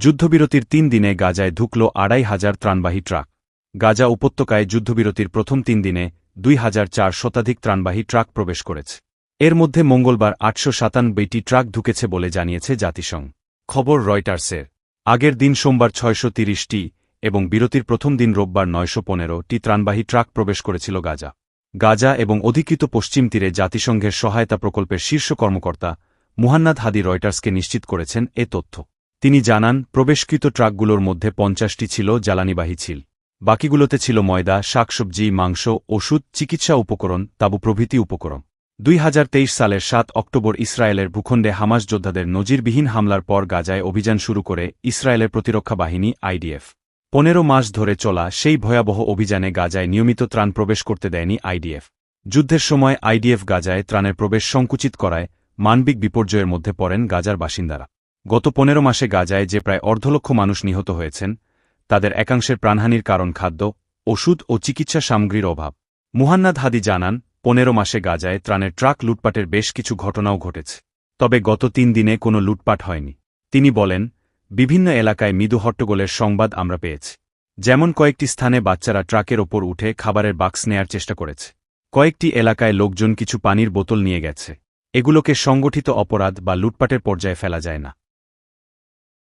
যুদ্ধবিরতির তিন দিনে গাজায় ঢুকল আড়াই হাজার ত্রাণবাহী ট্রাক। গাজা উপত্যকায় যুদ্ধবিরতির প্রথম তিন দিনে দুই হাজার চার শতাধিক ত্রাণবাহী ট্রাক প্রবেশ করেছে। এর মধ্যে মঙ্গলবার আটশো সাতানব্বইটি ট্রাক ঢুকেছে বলে জানিয়েছে জাতিসংঘ। খবর রয়টার্সের। আগের দিন সোমবার ছয়শো তিরিশটি এবং বিরতির প্রথম দিন রোববার নয়শো পনেরোটি ত্রাণবাহী ট্রাক প্রবেশ করেছিল গাজা। গাজা এবং অধিকৃত পশ্চিম তীরে জাতিসংঘের সহায়তা প্রকল্পের শীর্ষ কর্মকর্তা মুহান্নাদ হাদি রয়টার্সকে নিশ্চিত করেছেন এ তথ্য। তিনি জানান, প্রবেশকৃত ট্রাকগুলোর মধ্যে পঞ্চাশটি ছিল জ্বালানিবাহী ছিল। বাকিগুলোতে ছিল ময়দা, শাকসবজি, মাংস, ওষুধ, চিকিৎসা উপকরণ, তাবু প্রভৃতি উপকরণ। দুই হাজার তেইশ সালের সাত অক্টোবর ইসরায়েলের ভূখণ্ডে হামাস যোদ্ধাদের নজিরবিহীন হামলার পর গাজায় অভিযান শুরু করে ইসরায়েলের প্রতিরক্ষা বাহিনী, আইডিএফ। পনেরো মাস ধরে চলা সেই ভয়াবহ অভিযানে গাজায় নিয়মিত ত্রাণ প্রবেশ করতে দেয়নি আইডিএফ। যুদ্ধের সময় আইডিএফ গাজায় ত্রাণের প্রবেশ সংকুচিত করায় মানবিক বিপর্যয়ের মধ্যে পড়েন গাজার বাসিন্দারা। গত পনেরো মাসে গাজায় যে প্রায় অর্ধলক্ষ মানুষ নিহত হয়েছেন, তাদের একাংশের প্রাণহানির কারণ খাদ্য, ওষুধ ও চিকিৎসা সামগ্রীর অভাব। মুহান্নাদ হাদি জানান, পনেরো মাসে গাজায় ত্রাণের ট্রাক লুটপাটের বেশ কিছু ঘটনাও ঘটেছে, তবে গত তিন দিনে কোনো লুটপাট হয়নি। তিনি বলেন, বিভিন্ন এলাকায় মৃদু হট্টগোলের সংবাদ আমরা পেয়েছি, যেমন কয়েকটি স্থানে বাচ্চারা ট্রাকের ওপর উঠে খাবারের বাক্স নেয়ার চেষ্টা করেছে। কয়েকটি এলাকায় লোকজন কিছু পানির বোতল নিয়ে গেছে। এগুলোকে সংগঠিত অপরাধ বা লুটপাটের পর্যায়ে ফেলা যায় না।